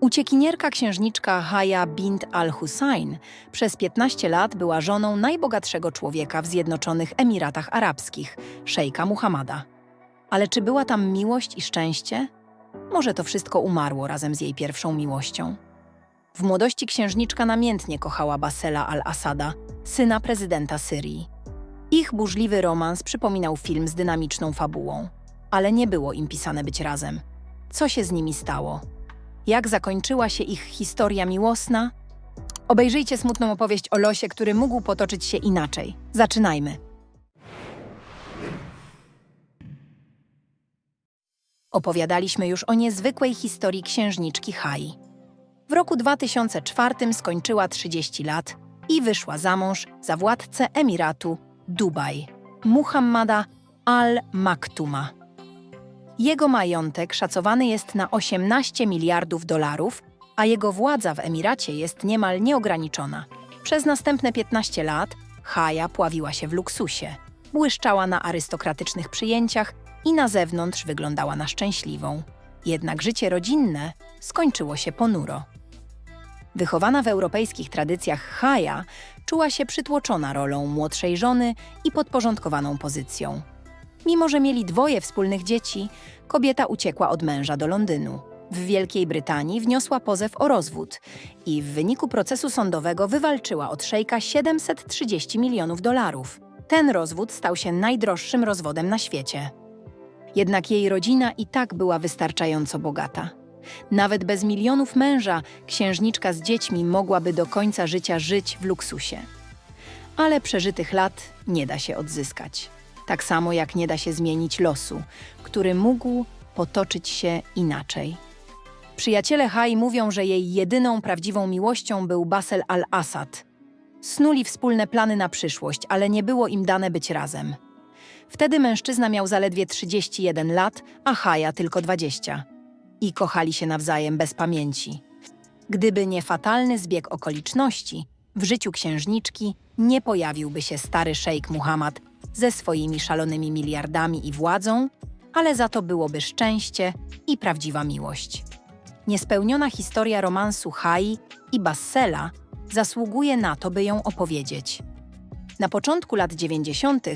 Uciekinierka księżniczka Haya bint al-Hussein przez 15 lat była żoną najbogatszego człowieka w Zjednoczonych Emiratach Arabskich, szejka Muhammada. Ale czy była tam miłość i szczęście? Może to wszystko umarło razem z jej pierwszą miłością. W młodości księżniczka namiętnie kochała Basela al-Asada, syna prezydenta Syrii. Ich burzliwy romans przypominał film z dynamiczną fabułą, ale nie było im pisane być razem. Co się z nimi stało? Jak zakończyła się ich historia miłosna? Obejrzyjcie smutną opowieść o losie, który mógł potoczyć się inaczej. Zaczynajmy. Opowiadaliśmy już o niezwykłej historii księżniczki Hai. W roku 2004 skończyła 30 lat i wyszła za mąż za władcę Emiratu Dubaj, Muhammada al-Maktuma. Jego majątek szacowany jest na 18 miliardów dolarów, a jego władza w Emiracie jest niemal nieograniczona. Przez następne 15 lat Haja pławiła się w luksusie, błyszczała na arystokratycznych przyjęciach i na zewnątrz wyglądała na szczęśliwą. Jednak życie rodzinne skończyło się ponuro. Wychowana w europejskich tradycjach Haja czuła się przytłoczona rolą młodszej żony i podporządkowaną pozycją. Mimo, że mieli dwoje wspólnych dzieci, kobieta uciekła od męża do Londynu. W Wielkiej Brytanii wniosła pozew o rozwód i w wyniku procesu sądowego wywalczyła od szejka 730 milionów dolarów. Ten rozwód stał się najdroższym rozwodem na świecie. Jednak jej rodzina i tak była wystarczająco bogata. Nawet bez milionów męża, księżniczka z dziećmi mogłaby do końca życia żyć w luksusie. Ale przeżytych lat nie da się odzyskać. Tak samo jak nie da się zmienić losu, który mógł potoczyć się inaczej. Przyjaciele Hai mówią, że jej jedyną prawdziwą miłością był Basel al-Assad. Snuli wspólne plany na przyszłość, ale nie było im dane być razem. Wtedy mężczyzna miał zaledwie 31 lat, a Haja tylko 20. I kochali się nawzajem bez pamięci. Gdyby nie fatalny zbieg okoliczności, w życiu księżniczki nie pojawiłby się stary szejk Muhammad ze swoimi szalonymi miliardami i władzą, ale za to byłoby szczęście i prawdziwa miłość. Niespełniona historia romansu Hai i Bassela zasługuje na to, by ją opowiedzieć. Na początku lat 90.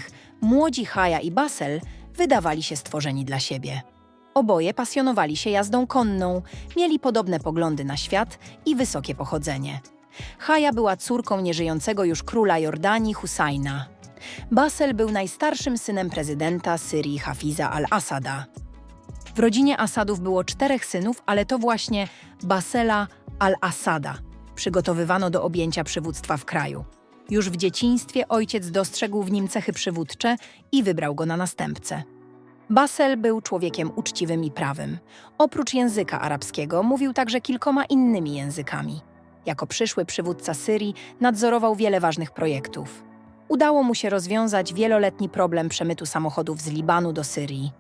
młodzi Haja i Basel wydawali się stworzeni dla siebie. Oboje pasjonowali się jazdą konną, mieli podobne poglądy na świat i wysokie pochodzenie. Haja była córką nieżyjącego już króla Jordanii Husajna. Basel był najstarszym synem prezydenta Syrii Hafiza al-Asada. W rodzinie Asadów było czterech synów, ale to właśnie Basela al-Asada przygotowywano do objęcia przywództwa w kraju. Już w dzieciństwie ojciec dostrzegł w nim cechy przywódcze i wybrał go na następcę. Basel był człowiekiem uczciwym i prawym. Oprócz języka arabskiego mówił także kilkoma innymi językami. Jako przyszły przywódca Syrii nadzorował wiele ważnych projektów. Udało mu się rozwiązać wieloletni problem przemytu samochodów z Libanu do Syrii.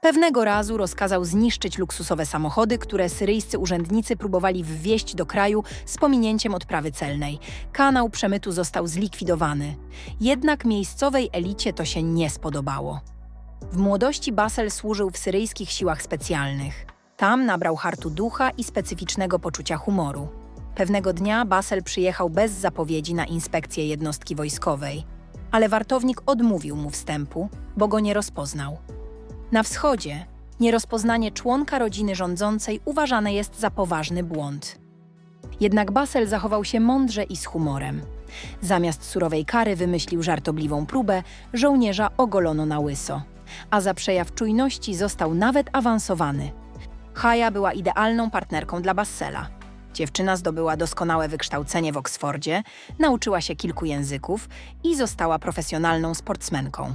Pewnego razu rozkazał zniszczyć luksusowe samochody, które syryjscy urzędnicy próbowali wwieźć do kraju z pominięciem odprawy celnej. Kanał przemytu został zlikwidowany. Jednak miejscowej elicie to się nie spodobało. W młodości Basel służył w syryjskich siłach specjalnych. Tam nabrał hartu ducha i specyficznego poczucia humoru. Pewnego dnia Basel przyjechał bez zapowiedzi na inspekcję jednostki wojskowej, ale wartownik odmówił mu wstępu, bo go nie rozpoznał. Na wschodzie nierozpoznanie członka rodziny rządzącej uważane jest za poważny błąd. Jednak Basel zachował się mądrze i z humorem. Zamiast surowej kary wymyślił żartobliwą próbę, żołnierza ogolono na łyso, a za przejaw czujności został nawet awansowany. Haja była idealną partnerką dla Bassela. Dziewczyna zdobyła doskonałe wykształcenie w Oksfordzie, nauczyła się kilku języków i została profesjonalną sportsmenką.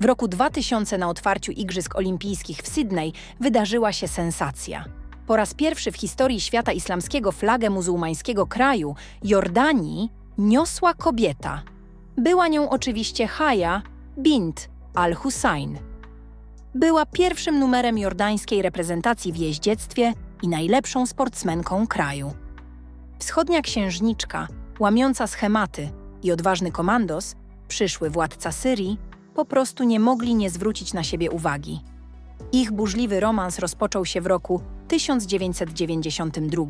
W roku 2000 na otwarciu Igrzysk Olimpijskich w Sydney wydarzyła się sensacja. Po raz pierwszy w historii świata islamskiego flagę muzułmańskiego kraju, Jordanii, niosła kobieta. Była nią oczywiście Haja bint al-Hussein. Była pierwszym numerem jordańskiej reprezentacji w jeździectwie i najlepszą sportsmenką kraju. Wschodnia księżniczka, łamiąca schematy i odważny komandos, przyszły władca Syrii, po prostu nie mogli nie zwrócić na siebie uwagi. Ich burzliwy romans rozpoczął się w roku 1992,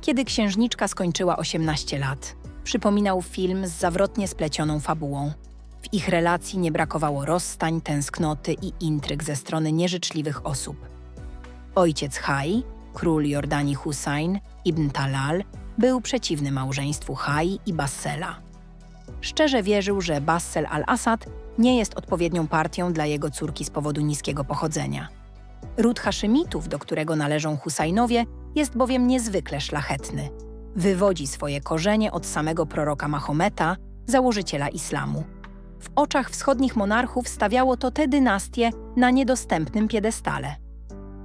kiedy księżniczka skończyła 18 lat. Przypominał film z zawrotnie splecioną fabułą. W ich relacji nie brakowało rozstań, tęsknoty i intryg ze strony nieżyczliwych osób. Ojciec Hai, król Jordanii Hussein ibn Talal, był przeciwny małżeństwu Hai i Bassela. Szczerze wierzył, że Bassel al-Assad nie jest odpowiednią partią dla jego córki z powodu niskiego pochodzenia. Ród Haszymitów, do którego należą Husajnowie, jest bowiem niezwykle szlachetny. Wywodzi swoje korzenie od samego proroka Mahometa, założyciela islamu. W oczach wschodnich monarchów stawiało to tę dynastię na niedostępnym piedestale.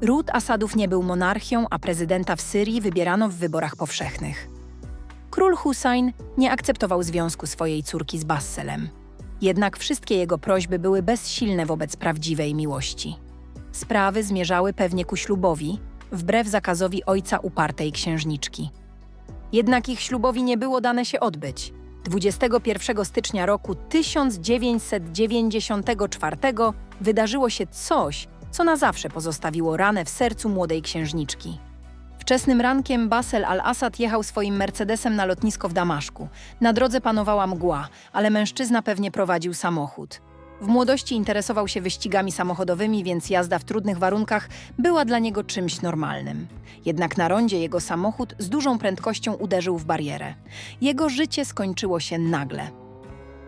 Ród Asadów nie był monarchią, a prezydenta w Syrii wybierano w wyborach powszechnych. Król Hussein nie akceptował związku swojej córki z Basselem. Jednak wszystkie jego prośby były bezsilne wobec prawdziwej miłości. Sprawy zmierzały pewnie ku ślubowi, wbrew zakazowi ojca upartej księżniczki. Jednak ich ślubowi nie było dane się odbyć. 21 stycznia roku 1994 wydarzyło się coś, co na zawsze pozostawiło ranę w sercu młodej księżniczki. Wczesnym rankiem Basel al-Assad jechał swoim Mercedesem na lotnisko w Damaszku. Na drodze panowała mgła, ale mężczyzna pewnie prowadził samochód. W młodości interesował się wyścigami samochodowymi, więc jazda w trudnych warunkach była dla niego czymś normalnym. Jednak na rondzie jego samochód z dużą prędkością uderzył w barierę. Jego życie skończyło się nagle.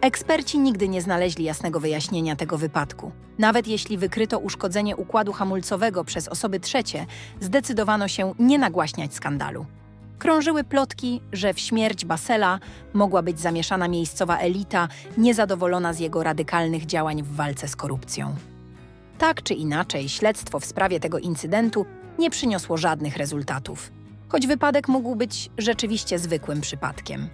Eksperci nigdy nie znaleźli jasnego wyjaśnienia tego wypadku. Nawet jeśli wykryto uszkodzenie układu hamulcowego przez osoby trzecie, zdecydowano się nie nagłaśniać skandalu. Krążyły plotki, że w śmierć Basela mogła być zamieszana miejscowa elita niezadowolona z jego radykalnych działań w walce z korupcją. Tak czy inaczej, śledztwo w sprawie tego incydentu nie przyniosło żadnych rezultatów, choć wypadek mógł być rzeczywiście zwykłym przypadkiem.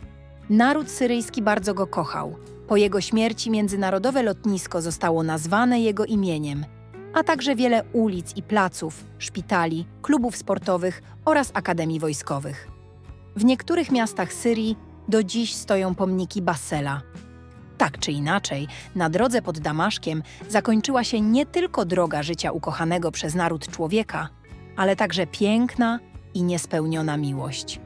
Naród syryjski bardzo go kochał. Po jego śmierci międzynarodowe lotnisko zostało nazwane jego imieniem, a także wiele ulic i placów, szpitali, klubów sportowych oraz akademii wojskowych. W niektórych miastach Syrii do dziś stoją pomniki Bassela. Tak czy inaczej, na drodze pod Damaszkiem zakończyła się nie tylko droga życia ukochanego przez naród człowieka, ale także piękna i niespełniona miłość.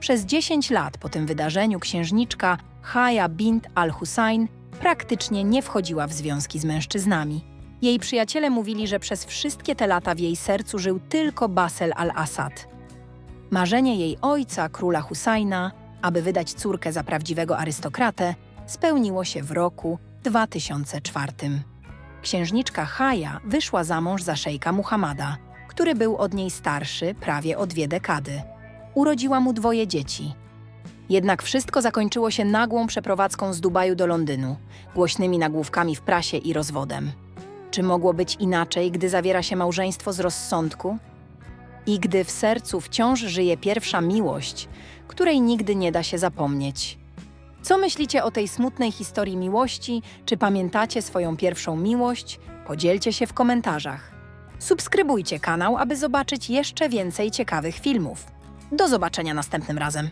Przez 10 lat po tym wydarzeniu księżniczka Haya bint al-Hussein praktycznie nie wchodziła w związki z mężczyznami. Jej przyjaciele mówili, że przez wszystkie te lata w jej sercu żył tylko Basel al-Assad. Marzenie jej ojca, króla Husajna, aby wydać córkę za prawdziwego arystokratę, spełniło się w roku 2004. Księżniczka Haya wyszła za mąż za szejka Muhammada, który był od niej starszy prawie o dwie dekady. Urodziła mu dwoje dzieci. Jednak wszystko zakończyło się nagłą przeprowadzką z Dubaju do Londynu, głośnymi nagłówkami w prasie i rozwodem. Czy mogło być inaczej, gdy zawiera się małżeństwo z rozsądku? I gdy w sercu wciąż żyje pierwsza miłość, której nigdy nie da się zapomnieć. Co myślicie o tej smutnej historii miłości? Czy pamiętacie swoją pierwszą miłość? Podzielcie się w komentarzach. Subskrybujcie kanał, aby zobaczyć jeszcze więcej ciekawych filmów. Do zobaczenia następnym razem.